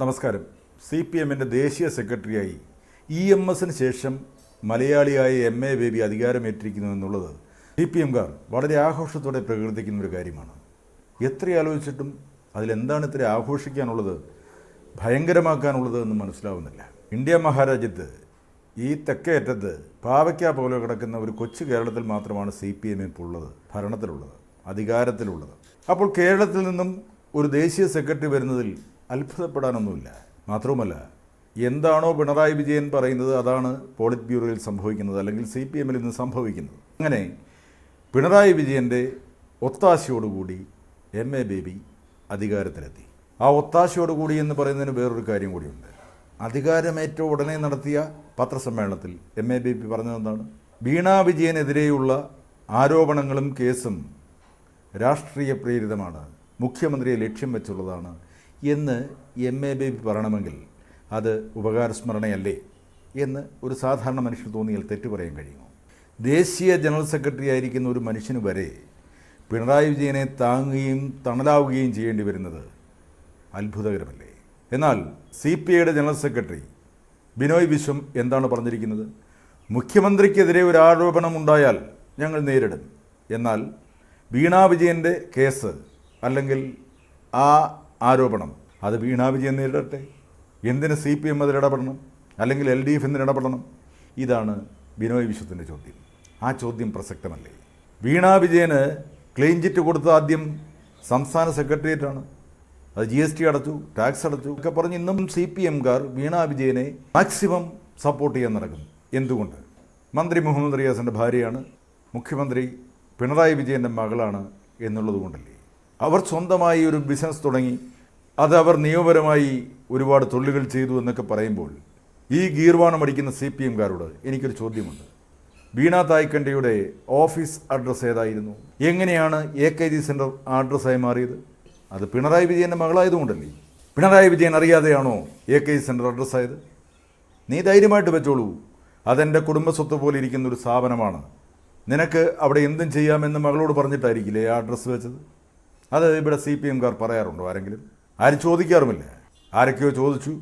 നമസ്കാരം. C P എമ്മിന്റെ ദേശീയ സെക്രട്ടറിയായി ഇ എം എസിന് ശേഷം മലയാളിയായ എം എ ബേബി അധികാരമേറ്റിരിക്കുന്നു എന്നുള്ളത് സി പി എംകാർ വളരെ ആഘോഷത്തോടെ പ്രകീർത്തിക്കുന്ന ഒരു കാര്യമാണ്. എത്ര ആലോചിച്ചിട്ടും അതിലെന്താണ് ഇത്ര ആഘോഷിക്കാനുള്ളത് ഭയങ്കരമാക്കാനുള്ളത് എന്ന് മനസ്സിലാവുന്നില്ല. ഇന്ത്യ മഹാരാജ്യത്ത് ഈ തെക്കേറ്റത്ത് പാവയ്ക്ക പോലെ കിടക്കുന്ന ഒരു കൊച്ചു കേരളത്തിൽ മാത്രമാണ് സി പി എം ഇപ്പോൾ ഉള്ളത് ഭരണത്തിലുള്ളത് അധികാരത്തിലുള്ളത്. അപ്പോൾ കേരളത്തിൽ നിന്നും ഒരു ദേശീയ സെക്രട്ടറി വരുന്നതിൽ അത്ഭുതപ്പെടാനൊന്നുമില്ല. മാത്രവുമല്ല എന്താണോ പിണറായി വിജയൻ പറയുന്നത് അതാണ് പോളിറ്റ് ബ്യൂറോയിൽ സംഭവിക്കുന്നത് അല്ലെങ്കിൽ സി പി എമ്മിൽ നിന്ന് സംഭവിക്കുന്നത്. അങ്ങനെ പിണറായി വിജയന്റെ ഒത്താശയോടുകൂടി എം എ ബേബി അധികാരത്തിലെത്തി. ആ ഒത്താശയോടുകൂടി എന്ന് പറയുന്നതിന് വേറൊരു കാര്യം കൂടിയുണ്ട്. അധികാരമേറ്റ ഉടനെ നടത്തിയ പത്രസമ്മേളനത്തിൽ എം എ ബേബി പറഞ്ഞതെന്താണ്? വീണ വിജയനെതിരെയുള്ള ആരോപണങ്ങളും കേസും രാഷ്ട്രീയ പ്രേരിതമാണ്. മുഖ്യമന്ത്രിയെ ലക്ഷ്യം വെച്ചുള്ളതാണ് എന്ന് എം എ ബേബി പറയണമെങ്കിൽ അത് ഉപകാരസ്മരണയല്ലേ എന്ന് ഒരു സാധാരണ മനുഷ്യൻ തോന്നിയാൽ തെറ്റു പറയാൻ കഴിയുമോ? ദേശീയ ജനറൽ സെക്രട്ടറി ആയിരിക്കുന്ന ഒരു മനുഷ്യന് വരെ പിണറായി വിജയനെ താങ്ങുകയും തണലാവുകയും ചെയ്യേണ്ടി വരുന്നത് അത്ഭുതകരമല്ലേ? എന്നാൽ സി പി ഐയുടെ ജനറൽ സെക്രട്ടറി ബിനോയ് വിശ്വം എന്താണ് പറഞ്ഞിരിക്കുന്നത്? മുഖ്യമന്ത്രിക്കെതിരെ ഒരു ആരോപണം ഉണ്ടായാൽ ഞങ്ങൾ നേരിടും. എന്നാൽ വീണാ വിജയന്റെ കേസ് അല്ലെങ്കിൽ ആ ആരോപണം. അത് വീണാ വിജയൻ നേരിടട്ടെ? എന്തിന് സി പി എം അതിൽ ഇടപെടണം? അല്ലെങ്കിൽ എൽ ഡി എഫ് എന്തിന് ഇടപെടണം? ഇതാണ് ബിനോയ് വിശ്വത്തിന്റെ ചോദ്യം. ആ ചോദ്യം പ്രസക്തമല്ലേ? വീണാ വിജയന് ക്ലീൻ ചിറ്റ് കൊടുത്ത ആദ്യം സംസ്ഥാന സെക്രട്ടേറിയറ്റാണ്. അത് ജി എസ് ടി അടച്ചു ടാക്സ് അടച്ചു. ഒക്കെ പറഞ്ഞ് ഇന്നും സി പി എംകാർ വീണാ വിജയനെ മാക്സിമം സപ്പോർട്ട് ചെയ്യാൻ നടക്കുന്നു. എന്തുകൊണ്ട്? മന്ത്രി മുഹമ്മദ് റിയാസിന്റെ ഭാര്യയാണ്. മുഖ്യമന്ത്രി പിണറായി വിജയന്റെ മകളാണ് എന്നുള്ളത് കൊണ്ടല്ലേ? അവർ സ്വന്തമായി ഒരു ബിസിനസ് തുടങ്ങി അത് അവർ നിയമപരമായി ഒരുപാട് തൊഴിലുകൾ ചെയ്തു എന്നൊക്കെ പറയുമ്പോൾ ഈ ഗീർവാണം അടിക്കുന്ന സി പി എംകാരോട് എനിക്കൊരു ചോദ്യമുണ്ട്. വീണ തായ്ക്കണ്ടയുടെ ഓഫീസ് അഡ്രസ്സ് ഏതായിരുന്നു? എങ്ങനെയാണ് എ കെ ജി സെന്റർ അഡ്രസ്സായി മാറിയത്? അത് പിണറായി വിജയന്റെ മകളായതുകൊണ്ടല്ലേ? പിണറായി വിജയൻ അറിയാതെയാണോ എ കെ ജി സെന്റർ അഡ്രസ്സായത് നീ ധൈര്യമായിട്ട് വെച്ചോളൂ. അതെന്റെ കുടുംബസ്വത്ത് പോലെ ഇരിക്കുന്ന ഒരു സ്ഥാപനമാണ്. നിനക്ക് അവിടെ എന്തും ചെയ്യാമെന്ന് മകളോട് പറഞ്ഞിട്ടായിരിക്കില്ലേ ആ അഡ്രസ്സ് വെച്ചത്? അത് ഇവിടെ സി പി എംകാർ പറയാറുണ്ടോ ആരെങ്കിലും? ആരും ചോദിക്കാറുമില്ല. ആരൊക്കെയോ ചോദിച്ചു.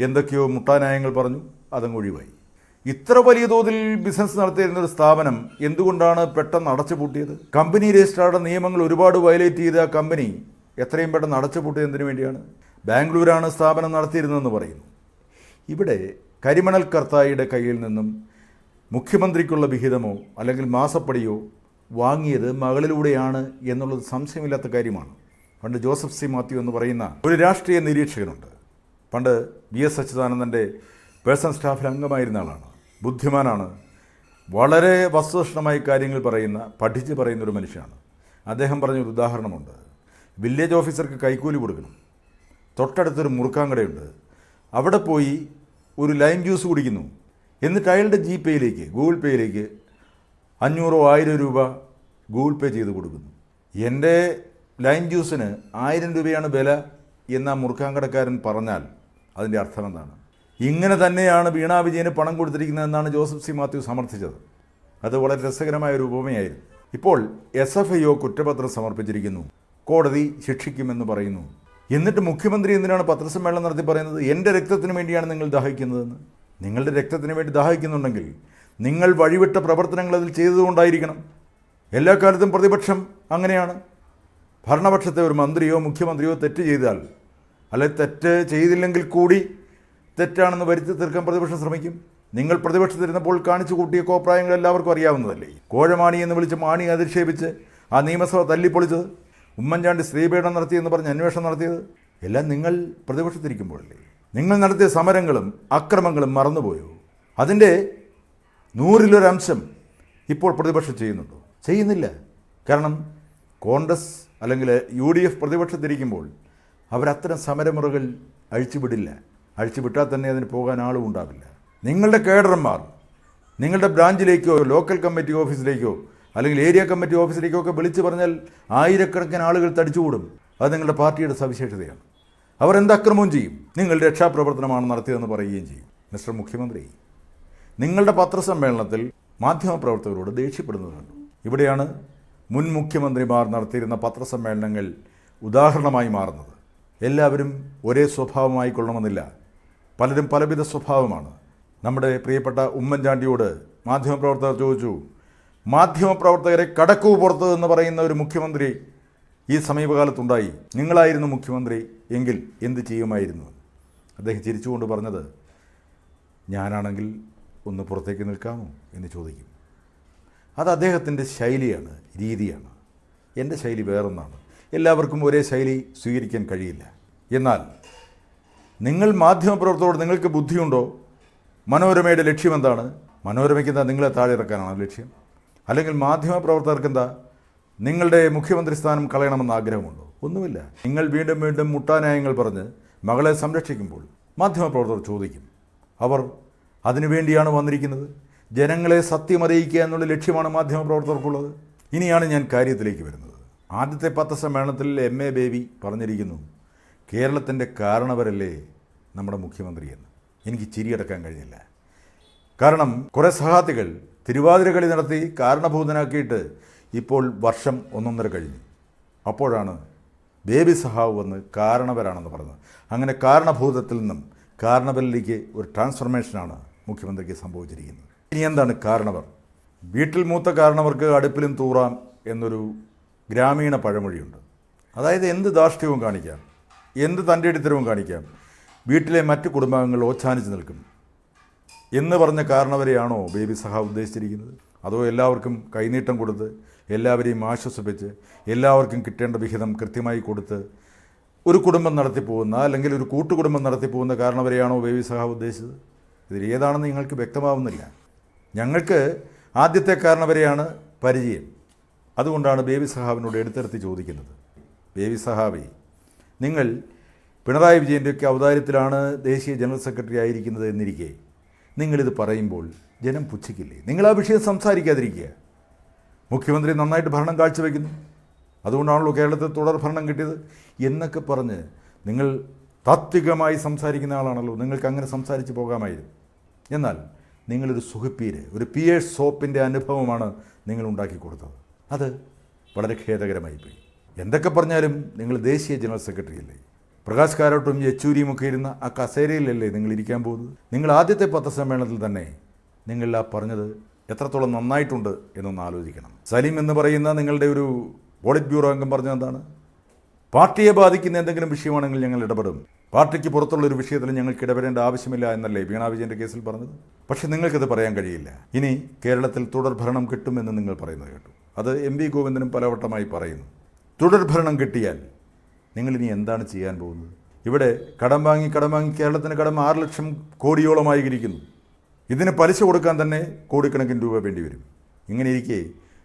എന്തൊക്കെയോ മുട്ടാനായങ്ങൾ പറഞ്ഞു. അതങ്ങ് ഒഴിവായി. ഇത്ര വലിയ തോതിൽ ബിസിനസ് നടത്തിയിരുന്ന ഒരു സ്ഥാപനം എന്തുകൊണ്ടാണ് പെട്ടെന്ന് അടച്ചുപൂട്ടിയത് കമ്പനി രജിസ്ട്രാറുടെ നിയമങ്ങൾ ഒരുപാട് വയലേറ്റ് ചെയ്ത കമ്പനി എത്രയും പെട്ടെന്ന് അടച്ചുപൂട്ടിയതിന് വേണ്ടിയാണ്? ബാംഗ്ലൂരാണ് സ്ഥാപനം നടത്തിയിരുന്നതെന്ന് പറയുന്നു. ഇവിടെ കരിമണൽ കർത്തായിയുടെ കയ്യിൽ നിന്നും മുഖ്യമന്ത്രിക്കുള്ള വിഹിതമോ അല്ലെങ്കിൽ മാസപ്പടിയോ വാങ്ങിയത് മകളിലൂടെയാണ് എന്നുള്ളത് സംശയമില്ലാത്ത കാര്യമാണ്. പണ്ട് ജോസഫ് സി മാത്യു എന്ന് പറയുന്ന ഒരു രാഷ്ട്രീയ നിരീക്ഷകനുണ്ട്. പണ്ട് ബി എസ് അച്യുതാനന്ദന്റെ പേഴ്സണൽ സ്റ്റാഫിൽ അംഗമായിരുന്ന ആളാണ്. ബുദ്ധിമാനാണ്. വളരെ വസ്തുനിഷ്ഠമായി കാര്യങ്ങൾ പറയുന്ന പഠിച്ച് പറയുന്ന ഒരു മനുഷ്യനാണ്. അദ്ദേഹം പറഞ്ഞൊരു ഉദാഹരണമുണ്ട്. വില്ലേജ് ഓഫീസർക്ക് കൈക്കൂലി കൊടുക്കണം. തൊട്ടടുത്തൊരു മുറുക്കാങ്കടയുണ്ട്. അവിടെ പോയി ഒരു ലൈം ജ്യൂസ് കുടിക്കുന്നു. എന്നിട്ട് അയാളുടെ ജി പേയിലേക്ക് ഗൂഗിൾ പേയിലേക്ക് അഞ്ഞൂറോ ആയിരം രൂപ ഗൂഗിൾ പേ ചെയ്ത് കൊടുക്കുന്നു. എന്റെ ലൈൻ ജ്യൂസിന് ആയിരം രൂപയാണ് വില എന്ന മുറുക്കാങ്കടക്കാരൻ പറഞ്ഞാൽ അതിന്റെ അർത്ഥം എന്താണ്? ഇങ്ങനെ തന്നെയാണ് വീണാ വിജയന് പണം കൊടുത്തിരിക്കുന്നതെന്നാണ് ജോസഫ് സി മാത്യു സമർത്ഥിച്ചത്. അത് വളരെ രസകരമായ ഒരു ഉപമയായിരുന്നു. ഇപ്പോൾ എസ് എഫ് ഐ ഒ കുറ്റപത്രം സമർപ്പിച്ചിരിക്കുന്നു. കോടതി ശിക്ഷിക്കുമെന്ന് പറയുന്നു. എന്നിട്ട് മുഖ്യമന്ത്രി എന്തിനാണ് പത്രസമ്മേളനം നടത്തി പറയുന്നത്? എന്റെ രക്തത്തിന് വേണ്ടിയാണ് നിങ്ങൾ ദാഹിക്കുന്നതെന്ന്. നിങ്ങളുടെ രക്തത്തിന് വേണ്ടി ദാഹിക്കുന്നുണ്ടെങ്കിൽ നിങ്ങൾ വഴിവിട്ട പ്രവർത്തനങ്ങൾ അതിൽ ചെയ്തതുകൊണ്ടായിരിക്കണം. എല്ലാ കാലത്തും പ്രതിപക്ഷം അങ്ങനെയാണ്. ഭരണപക്ഷത്തെ ഒരു മന്ത്രിയോ മുഖ്യമന്ത്രിയോ തെറ്റ് ചെയ്താൽ അല്ലെ തെറ്റ് ചെയ്തില്ലെങ്കിൽ കൂടി തെറ്റാണെന്ന് വരുത്തി തീർക്കാൻ പ്രതിപക്ഷം ശ്രമിക്കും. നിങ്ങൾ പ്രതിപക്ഷത്തിരുന്നപ്പോൾ കാണിച്ചു കൂട്ടിയ കോപ്രായങ്ങൾ എല്ലാവർക്കും അറിയാവുന്നതല്ലേ? കോഴമാണി എന്ന് വിളിച്ച് മാണി അധിക്ഷേപിച്ച് ആ നിയമസഭ തല്ലിപ്പൊളിച്ചത്. ഉമ്മൻചാണ്ടി സ്ത്രീപീഡനം നടത്തിയെന്ന് പറഞ്ഞ് അന്വേഷണം നടത്തിയത്. എല്ലാം നിങ്ങൾ പ്രതിപക്ഷത്തിരിക്കുമ്പോഴല്ലേ? നിങ്ങൾ നടത്തിയ സമരങ്ങളും അക്രമങ്ങളും മറന്നുപോയോ? അതിന്റെ നൂറിലൊരംശം ഇപ്പോൾ പ്രതിപക്ഷം ചെയ്യുന്നുണ്ടോ? ചെയ്യുന്നില്ല. കാരണം കോൺഗ്രസ് അല്ലെങ്കിൽ യു ഡി എഫ് പ്രതിപക്ഷത്തിരിക്കുമ്പോൾ അവരത്തരം സമരമുറകൾ അഴിച്ചുവിടില്ല. അഴിച്ചുവിട്ടാൽ തന്നെ അതിന് പോകാൻ ആളും ഉണ്ടാവില്ല. നിങ്ങളുടെ കേഡർമാർ നിങ്ങളുടെ ബ്രാഞ്ചിലേക്കോ ലോക്കൽ കമ്മിറ്റി ഓഫീസിലേക്കോ അല്ലെങ്കിൽ ഏരിയ കമ്മിറ്റി ഓഫീസിലേക്കോ ഒക്കെ വിളിച്ചു പറഞ്ഞാൽ ആയിരക്കണക്കിന് ആളുകൾ തടിച്ചുകൂടും. അത് നിങ്ങളുടെ പാർട്ടിയുടെ സവിശേഷതയാണ്. അവർ എന്ത് അക്രമവും ചെയ്യും? നിങ്ങൾ രക്ഷാപ്രവർത്തനമാണ് നടത്തിയതെന്ന് പറയുകയും ചെയ്യും. മിസ്റ്റർ മുഖ്യമന്ത്രി നിങ്ങളുടെ പത്രസമ്മേളനത്തിൽ മാധ്യമപ്രവർത്തകരോട് ദേഷ്യപ്പെടുന്നത് കണ്ടു ഇവിടെയാണ് മുൻ മുഖ്യമന്ത്രിമാർ നടത്തിയിരുന്ന പത്രസമ്മേളനങ്ങൾ ഉദാഹരണമായി മാറുന്നത്. എല്ലാവരും ഒരേ സ്വഭാവമായി കൊള്ളണമെന്നില്ല. പലരും പലവിധ സ്വഭാവമാണ്. നമ്മുടെ പ്രിയപ്പെട്ട ഉമ്മൻചാണ്ടിയോട് മാധ്യമപ്രവർത്തകർ ചോദിച്ചു മാധ്യമപ്രവർത്തകരെ കടക്കു പുറത്ത് എന്ന് പറയുന്ന ഒരു മുഖ്യമന്ത്രി ഈ സമീപകാലത്തുണ്ടായി. നിങ്ങളായിരുന്നു മുഖ്യമന്ത്രി എങ്കിൽ എന്ത് ചെയ്യുമായിരുന്നു? അദ്ദേഹം ചിരിച്ചുകൊണ്ട് പറഞ്ഞത് ഞാനാണെങ്കിൽ ഒന്ന് പുറത്തേക്ക് നിൽക്കാമോ എന്ന് ചോദിക്കും. അത് അദ്ദേഹത്തിന്റെ ശൈലിയാണ് രീതിയാണ്. എന്റെ ശൈലി വേറൊന്നാണ്. എല്ലാവർക്കും ഒരേ ശൈലി സ്വീകരിക്കാൻ കഴിയില്ല. എന്നാൽ നിങ്ങൾ മാധ്യമപ്രവർത്തകരോട് നിങ്ങൾക്ക് ബുദ്ധിയുണ്ടോ? മനോരമയുടെ ലക്ഷ്യം എന്താണ്? മനോരമയ്ക്ക് എന്താ നിങ്ങളെ താഴെ ഇറക്കാനാണ് ലക്ഷ്യം? അല്ലെങ്കിൽ മാധ്യമപ്രവർത്തകർക്ക് എന്താ നിങ്ങളുടെ മുഖ്യമന്ത്രി സ്ഥാനം കളയണമെന്ന് ആഗ്രഹമുണ്ടോ? ഒന്നുമില്ല. നിങ്ങൾ വീണ്ടും വീണ്ടും മുട്ടാന്യായങ്ങൾ പറഞ്ഞ് മകളെ സംരക്ഷിക്കുമ്പോൾ മാധ്യമപ്രവർത്തകർ ചോദിക്കും. അവർ അതിനുവേണ്ടിയാണ് വന്നിരിക്കുന്നത്. ജനങ്ങളെ സത്യം അറിയിക്കുക എന്നുള്ള ലക്ഷ്യമാണ് മാധ്യമപ്രവർത്തകർക്കുള്ളത്. ഇനിയാണ് ഞാൻ കാര്യത്തിലേക്ക് വരുന്നത്. ആദ്യത്തെ പത്ത് സമ്മേളനത്തിൽ എം എ ബേബി പറഞ്ഞിരിക്കുന്നു കേരളത്തിന്റെ കാരണവരല്ലേ നമ്മുടെ മുഖ്യമന്ത്രിയെന്ന്. എനിക്ക് ചിരിയടക്കാൻ കഴിഞ്ഞില്ല. കാരണം കുറേ സഹാത്തികൾ തിരുവാതിര കളി നടത്തി കാരണഭൂതനാക്കിയിട്ട് ഇപ്പോൾ വർഷം ഒന്നൊന്നര കഴിഞ്ഞു. അപ്പോഴാണ് ബേബി സഹാവ് വന്ന് കാരണവരാണെന്ന് പറഞ്ഞത്. അങ്ങനെ കാരണഭൂതത്തിൽ നിന്നും കാരണവരിലേക്ക് ഒരു ട്രാൻസ്ഫർമേഷനാണ് മുഖ്യമന്ത്രിക്ക് സംഭവിച്ചിരിക്കുന്നത്. ഇനി എന്താണ് കാരണവർ? വീട്ടിൽ മൂത്ത കാരണവർക്ക് അടുപ്പിലും തൂറാം എന്നൊരു ഗ്രാമീണ പഴമൊഴിയുണ്ട്. അതായത് എന്ത് ധാർഷ്ട്യവും കാണിക്കാം? എന്ത് തന്റെ ഇടത്തരവും കാണിക്കാം? വീട്ടിലെ മറ്റു കുടുംബാംഗങ്ങൾ ഓച്ഛാനിച്ച് നിൽക്കും. എന്ന് പറഞ്ഞ കാരണവരെയാണോ ബേബി സഹ ഉദ്ദേശിച്ചിരിക്കുന്നത്? അതോ എല്ലാവർക്കും കൈനീട്ടം കൊടുത്ത് എല്ലാവരെയും ആശ്വസിപ്പിച്ച് എല്ലാവർക്കും കിട്ടേണ്ട വിഹിതം കൃത്യമായി കൊടുത്ത് ഒരു കുടുംബം നടത്തിപ്പോകുന്ന അല്ലെങ്കിൽ ഒരു കൂട്ടുകുടുംബം നടത്തിപ്പോകുന്ന കാരണവരെയാണോ ബേബി സഹ ഉദ്ദേശിച്ചത്? ഇതിൽ ഏതാണെന്ന് നിങ്ങൾക്ക് വ്യക്തമാവുന്നില്ല. ഞങ്ങൾക്ക് ആദ്യത്തെ കാരണവരെയാണ് പരിചയം. അതുകൊണ്ടാണ് ബേബി സഹാബിനോട് എടുത്തെടുത്ത് ചോദിക്കുന്നത്. ബേബി സഹാബി നിങ്ങൾ പിണറായി വിജയന്റെയൊക്കെ അവതാരത്തിലാണ് ദേശീയ ജനറൽ സെക്രട്ടറി ആയിരിക്കുന്നത് എന്നിരിക്കെ നിങ്ങളിത് പറയുമ്പോൾ ജനം പുച്ഛിക്കില്ലേ? നിങ്ങൾ ആ വിഷയം സംസാരിക്കാതിരിക്കുക. മുഖ്യമന്ത്രി നന്നായിട്ട് ഭരണം കാഴ്ചവെക്കുന്നു. അതുകൊണ്ടാണല്ലോ കേരളത്തിൽ തുടർ ഭരണം കിട്ടിയത് എന്നൊക്കെ പറഞ്ഞ് നിങ്ങൾ താത്വികമായി സംസാരിക്കുന്ന ആളാണല്ലോ. നിങ്ങൾക്ക് അങ്ങനെ സംസാരിച്ച് പോകാമായിരുന്നു. എന്നാൽ നിങ്ങളൊരു സുഖപ്പീര് ഒരു പിയേഴ്സ് സോപ്പിന്റെ അനുഭവമാണ് നിങ്ങൾ ഉണ്ടാക്കി കൊടുത്തത്. അത് വളരെ ഖേദകരമായി ഖേദകരമായിപ്പോയി എന്തൊക്കെ പറഞ്ഞാലും നിങ്ങൾ ദേശീയ ജനറൽ സെക്രട്ടറി അല്ലേ പ്രകാശ് കാരോട്ടും യെച്ചൂരിയും ഒക്കെ ഇരുന്ന ആ കസേരയിലല്ലേ നിങ്ങൾ ഇരിക്കാൻ പോകുന്നത്? നിങ്ങൾ ആദ്യത്തെ പത്രസമ്മേളനത്തിൽ തന്നെ നിങ്ങൾ ആ പറഞ്ഞത് എത്രത്തോളം നന്നായിട്ടുണ്ട് എന്നൊന്ന് ആലോചിക്കണം. സലീം എന്ന് പറയുന്ന നിങ്ങളുടെ ഒരു പോളിറ്റ് ബ്യൂറോ അംഗം പറഞ്ഞത് എന്താണ്? പാർട്ടിയെ ബാധിക്കുന്ന എന്തെങ്കിലും വിഷയമാണെങ്കിൽ ഞങ്ങൾ ഇടപെടും. പാർട്ടിക്ക് പുറത്തുള്ള ഒരു വിഷയത്തിൽ ഞങ്ങൾക്ക് ഇടപെടേണ്ട ആവശ്യമില്ല എന്നല്ലേ വീണ വിജയന്റെ കേസിൽ പറഞ്ഞത്? പക്ഷേ നിങ്ങൾക്കത് പറയാൻ കഴിയില്ല. ഇനി കേരളത്തിൽ തുടർ ഭരണം കിട്ടുമെന്ന് നിങ്ങൾ പറയുന്നത് കേട്ടു. അത് എം വി ഗോവിന്ദനും പലവട്ടമായി പറയുന്നു. തുടർ ഭരണം കിട്ടിയാൽ ഇനി എന്താണ് ചെയ്യാൻ പോകുന്നത്? ഇവിടെ കടം വാങ്ങി കടം വാങ്ങി കേരളത്തിന് കടം ആറ് ലക്ഷം കോടിയോളമായി ഇരിക്കുന്നു. ഇതിന് പലിശ കൊടുക്കാൻ തന്നെ കോടിക്കണക്കിന് രൂപ വേണ്ടി വരും. ഇങ്ങനെ ഇരിക്കെ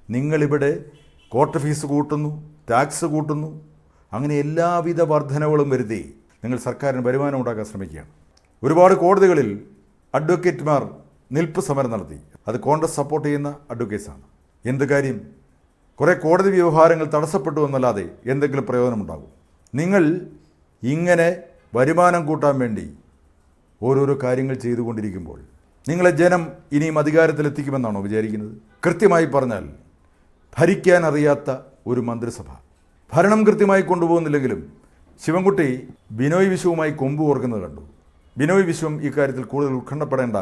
നിങ്ങളിവിടെ കോർട്ട് ഫീസ് കൂട്ടുന്നു ടാക്സ് കൂട്ടുന്നു അങ്ങനെ എല്ലാവിധ വർധനകളും വരുത്തി നിങ്ങൾ സർക്കാരിന് വരുമാനം ഉണ്ടാക്കാൻ ശ്രമിക്കുകയാണ്. ഒരുപാട് കോടതികളിൽ അഡ്വക്കേറ്റ്മാർ നിൽപ്പ് സമരം നടത്തി. അത് കോൺഗ്രസ് സപ്പോർട്ട് ചെയ്യുന്ന അഡ്വക്കേറ്റ്സാണ്. എന്ത് കാര്യം? കുറേ കോടതി വ്യവഹാരങ്ങൾ തടസ്സപ്പെട്ടു എന്നല്ലാതെ എന്തെങ്കിലും പ്രയോജനമുണ്ടാകും. നിങ്ങൾ ഇങ്ങനെ വരുമാനം കൂട്ടാൻ വേണ്ടി ഓരോരോ കാര്യങ്ങൾ ചെയ്തുകൊണ്ടിരിക്കുമ്പോൾ നിങ്ങളെ ജനം ഇനിയും അധികാരത്തിലെത്തിക്കുമെന്നാണോ വിചാരിക്കുന്നത്? കൃത്യമായി പറഞ്ഞാൽ ഭരിക്കാൻ അറിയാത്ത ഒരു മന്ത്രിസഭ ഭരണം കൃത്യമായി കൊണ്ടുപോകുന്നില്ലെങ്കിലും ശിവൻകുട്ടി ബിനോയ് വിശ്വവുമായി കൊമ്പ് ഓർക്കുന്നത് കണ്ടു. ബിനോയ് വിശ്വം ഇക്കാര്യത്തിൽ കൂടുതൽ ഉത്കണ്ഠപ്പെടേണ്ട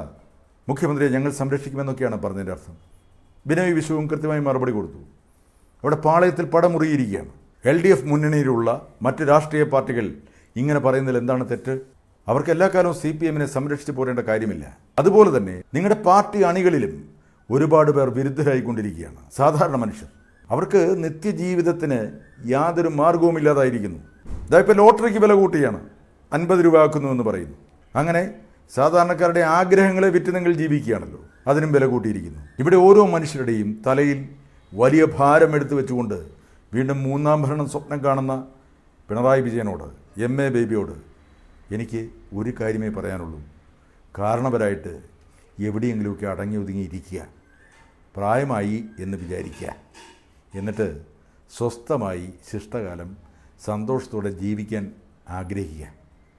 മുഖ്യമന്ത്രിയെ ഞങ്ങൾ സംരക്ഷിക്കുമെന്നൊക്കെയാണ് പറഞ്ഞതിന്റെ അർത്ഥം. ബിനോയ് വിശ്വവും കൃത്യമായി മറുപടി കൊടുത്തു. അവിടെ പാളയത്തിൽ പടമുറിയിരിക്കുകയാണ്. എൽ ഡി എഫ് മുന്നണിയിലുള്ള മറ്റ് രാഷ്ട്രീയ പാർട്ടികൾ ഇങ്ങനെ പറയുന്നതിൽ എന്താണ് തെറ്റ്? അവർക്ക് എല്ലാ കാലവും സി പി എമ്മിനെ സംരക്ഷിച്ചു പോരേണ്ട കാര്യമില്ല. അതുപോലെ തന്നെ നിങ്ങളുടെ പാർട്ടി അണികളിലും ഒരുപാട് പേർ വിരുദ്ധരായിക്കൊണ്ടിരിക്കുകയാണ്. സാധാരണ മനുഷ്യർ. അവർക്ക് നിത്യജീവിതത്തിന് യാതൊരു മാർഗവും ഇല്ലാതായിരിക്കുന്നു. ഇതായിപ്പോൾ ലോട്ടറിക്ക് വില കൂട്ടിയാണ്. അൻപത് രൂപ ആക്കുന്നു എന്ന് പറയുന്നു. അങ്ങനെ സാധാരണക്കാരുടെ ആഗ്രഹങ്ങളെ വിറ്റ് നിങ്ങൾ ജീവിക്കുകയാണല്ലോ. അതിനും വില കൂട്ടിയിരിക്കുന്നു. ഇവിടെ ഓരോ മനുഷ്യരുടെയും തലയിൽ വലിയ ഭാരം എടുത്തു വെച്ചുകൊണ്ട് വീണ്ടും മൂന്നാം ഭരണം സ്വപ്നം കാണുന്ന പിണറായി വിജയനോട് എം എ ബേബിയോട് എനിക്ക് ഒരു കാര്യമേ പറയാനുള്ളൂ. കാരണവരായിട്ട് എവിടെയെങ്കിലുമൊക്കെ അടങ്ങി ഒതുങ്ങി ഇരിക്കുക. പ്രായമായി എന്ന് വിചാരിക്കുക. എന്നിട്ട് സ്വസ്ഥമായി ശിഷ്ടകാലം സന്തോഷത്തോടെ ജീവിക്കാൻ ആഗ്രഹിക്കുക.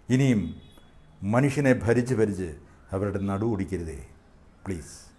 ഇനിയും മനുഷ്യനെ ഭരിച്ച് ഭരിച്ച് അവരുടെ നടു ഒടിക്കരുതേ പ്ലീസ്.